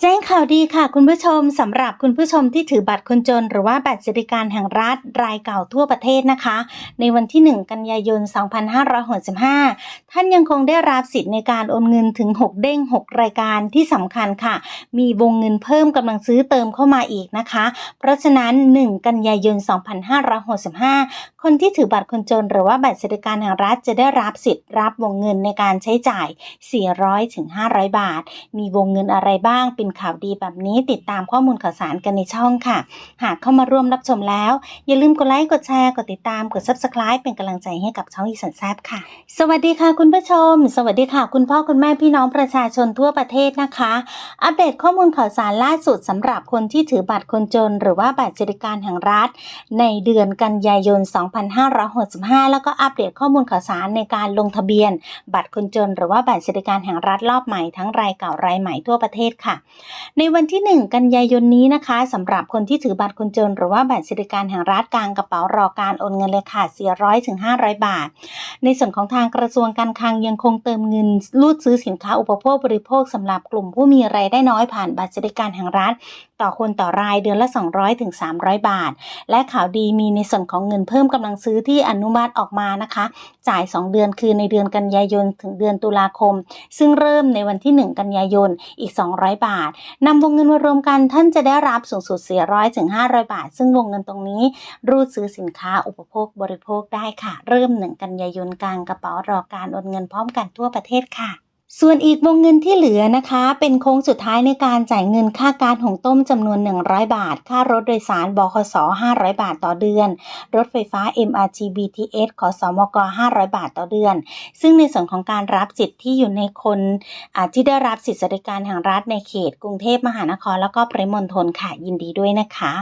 แจ้งข่าวดีค่ะคุณผู้ชมสำหรับคุณผู้ชมที่ถือบัตรคนจน หรือว่าบัตรสวัสดิการแห่งรัฐรายเก่าทั่วประเทศนะคะ ในวันที่ 1 กันยายน 2565 ท่านยังคงได้รับสิทธิ์ในการโอนเงินถึง 6 เด้ง 6 รายการที่สำคัญค่ะ มีวงเงินเพิ่มกำลังซื้อเติมเข้ามาอีกนะคะ เพราะฉะนั้น 1 กันยายน 2565 คนที่ถือบัตรคนจน หรือว่าบัตรสวัสดิการแห่งรัฐจะได้รับสิทธิ์รับวงเงินในการใช้จ่าย 400ถึง500 บาท มีวงเงินอะไรบ้างเป็นข่าวดีแบบนี้ติดตามข้อมูลข่าวสารกันในช่องค่ะ หากเข้ามาร่วมรับชมแล้ว อย่าลืมกดไลค์กดแชร์กดติดตามกด subscribe เป็นกำลังใจให้กับช่องอีสันแซบค่ะ สวัสดีค่ะคุณผู้ชม สวัสดีค่ะ คุณพ่อคุณแม่พี่น้องประชาชนทั่วประเทศนะคะ อัปเดตข้อมูลข่าวสารล่าสุดสำหรับคนที่ถือบัตรคนจน หรือว่าบัตรสวัสดิการแห่งรัฐ ในเดือนกันยายน 2565 แล้วก็อัปเดตข้อมูลข่าวสารในการลงทะเบียน บัตรคนจน หรือว่าบัตรสวัสดิการแห่งรัฐรอบใหม่ทั้งรายเก่ารายใหม่ทั่วประเทศค่ะในวันที่ 1 กันยายนนี้นะคะสำหรับคนที่ถือบัตรคนจน หรือว่าบัตรสวัสดิการแห่งรัฐกลางกระเป๋ารอการโอนเงินเลยค่ะ400ถึง500 บาท ในส่วนของทางกระทรวงการคลังยังคงเติมเงินรูดซื้อสินค้าอุปโภคบริโภคสำหรับกลุ่มผู้มีรายได้น้อยผ่านบัตรสวัสดิการแห่งรัฐ ต่อคนต่อรายเดือนละ200ถึง300 บาท และข่าวดีมีในส่วนของเงินเพิ่มกำลังซื้อที่อนุมัติออกมานะคะ จ่าย 2 เดือนคือในเดือนกันยายนถึงเดือนตุลาคม ซึ่งเริ่มในวันที่ 1 กันยายนอีก 200 บาทนำวงเงินมารวมกันท่านจะได้รับสูงสุด400ถึง500 บาท ซึ่งวงเงินตรงนี้รูดซื้อสินค้าอุปโภคบริโภคได้ค่ะ เริ่ม 1 กันยายนกลางกระเป๋ารอการโอนเงินพร้อมกันทั่วประเทศค่ะ ส่วนอีกวงเงินที่เหลือนะคะ เป็นโค้งสุดท้ายในการจ่ายเงินค่าการหุงต้มจำนวน 100 บาท ค่ารถโดยสารบขส500 บาทต่อเดือน รถไฟฟ้า MRT BTS ขอสมก 500 บาทต่อเดือน ซึ่งในส่วนของการรับสิทธิ์ที่อยู่ในคนที่ได้รับสิทธิสวัสดิการแห่งรัฐในเขต กรุงเทพมหานครแล้วก็ปริมณฑลค่ะยินดีด้วยนะคะ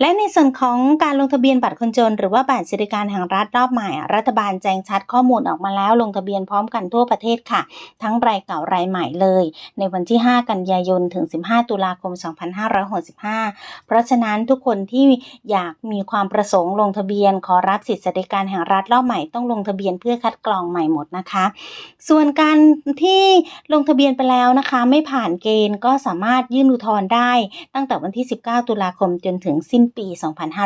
และในส่วนของการลงทะเบียนบัตรคนจน หรือว่าบัตรสวัสดิการแห่งรัฐรอบใหม่ รัฐบาลแจ้งชัดข้อมูลออกมาแล้วลงทะเบียนพร้อมกันทั่วประเทศค่ะ ทั้งรายเก่ารายใหม่เลย ในวันที่ 5 กันยายนถึง 15 ตุลาคม 2565 เพราะฉะนั้นทุกคนที่อยากมีความประสงค์ลงทะเบียน ขอรับสิทธิสวัสดิการแห่งรัฐรอบใหม่ต้องลงทะเบียนเพื่อคัดกรองใหม่หมดนะคะ ส่วนการที่ลงทะเบียนไปแล้วนะคะ ไม่ผ่านเกณฑ์ก็สามารถยื่นอุทธรณ์ได้ ตั้งแต่วันที่ 19 ตุลาคมจนถึงสิ้นปี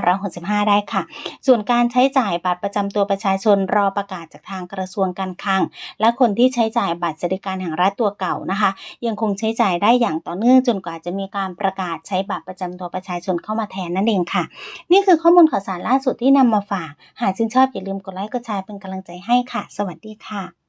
2565 ได้ค่ะ ส่วนการใช้จ่ายบัตรประจำตัวประชาชนรอประกาศจากทางกระทรวงการคลัง และคนที่ใช้จ่ายบัตรสวัสดิการแห่งรัฐตัวเก่านะคะ ยังคงใช้จ่ายได้อย่างต่อเนื่องจนกว่าจะมีการประกาศใช้บัตรประจำตัวประชาชนเข้ามาแทนนั่นเองค่ะ นี่คือข้อมูลข่าวสารล่าสุดที่นำมาฝาก หากชื่นชอบอย่าลืมกดไลค์กดแชร์เป็นกำลังใจให้ค่ะ สวัสดีค่ะ